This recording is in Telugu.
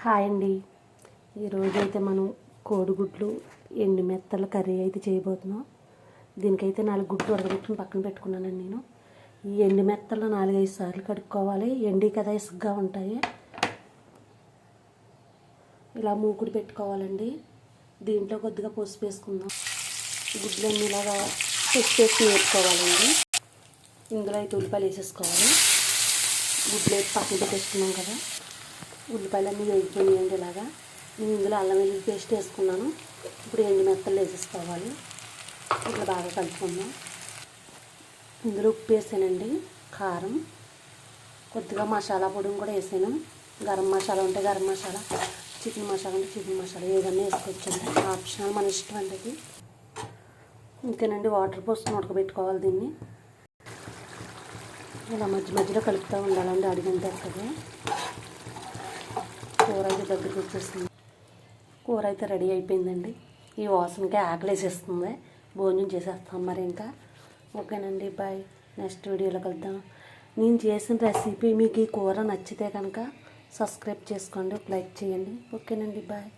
హాయ్ అండి. ఈరోజు అయితే మనం కోడిగుడ్లు ఎండు మెత్తల కర్రీ అయితే చేయబోతున్నాం. దీనికైతే నాలుగు గుడ్లు ఉడకబెట్టుకుని పక్కన పెట్టుకున్నానండి నేను. ఈ ఎండు మెత్తలు నాలుగైదు సార్లు కడుక్కోవాలి. ఎండి కదా ఇసుగ్గా ఉంటాయి. ఇలా మూకుడు పెట్టుకోవాలండి. దీంట్లో కొద్దిగా పసుపు వేసుకుందాం. గుడ్లన్నీ ఇలాగా పసుపు చేసి వేసుకోవాలండి ఇందులో అయితే ఉల్లిపాయలు వేసేసుకోవాలి. గుడ్లు అయితే పక్కన పెట్టేసుకున్నాం కదా. ఉల్లిపాయలన్నీ వేగిపోయినాయండి ఇలాగా. నేను ఇందులో అల్లం వెల్లుల్లి పేస్ట్ వేసుకున్నాను. ఇప్పుడు ఎండు మెత్తలు వేసేసుకోవాలి. ఇట్లా బాగా కలుపుకుందాం. ఇందులో ఉప్పు వేసానండి. కారం. కొద్దిగా మసాలా పొడి కూడా వేసాను. గరం మసాలా ఉంటే గరం మసాలా చికెన్ మసాలా అంటే చికెన్ మసాలా ఏదన్నా వేసుకోవచ్చండి. ఆప్షనల్ మన ఇష్టం అండి అది ఇంతేనండి వాటర్ పోసుకుని ఉడకబెట్టుకోవాలి దీన్ని. ఇలా మధ్య మధ్యలో కలుపుతూ ఉండాలండి అడిగిన తర్వాత దగ్గరికి వచ్చేస్తుంది. కూర అయితే రెడీ అయిపోయిందండి. ఈ వాసనకే ఆకలేసేస్తుంది. భోజనం చేసేస్తాం మరి ఇంకా. ఓకేనండి బాయ్. నెక్స్ట్ వీడియోలో కలుద్దాం. నేను చేసిన రెసిపీ మీకు ఈ కూర నచ్చితే కనుక సబ్స్క్రైబ్ చేసుకోండి లైక్ చేయండి. ఓకేనండి బాయ్.